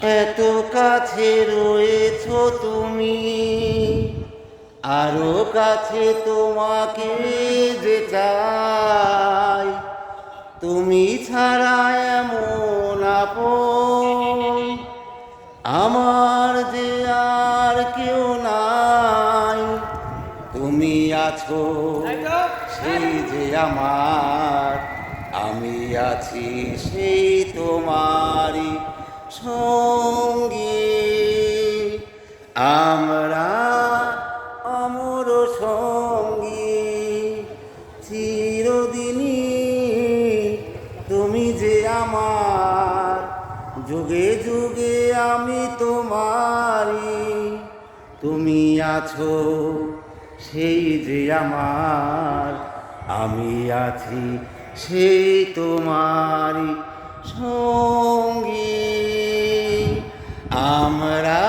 এত কাছে রয়েছ তুমি। আরও কাছে তোমাকে যে চাই। তুমি ছাড়া এমন আপন। আমার যে আর কেউ নাই। তুমি আছো সেই যে আমার। আমি আছি সেই তোমারই আমরা অমর সঙ্গী, চিরদিনই তুমি যে আমার, যুগে যুগে আমি তোমারি তুমি আছো সেই যে আমার, আমি আছি সেই তোমারি সঙ্গী। আমরা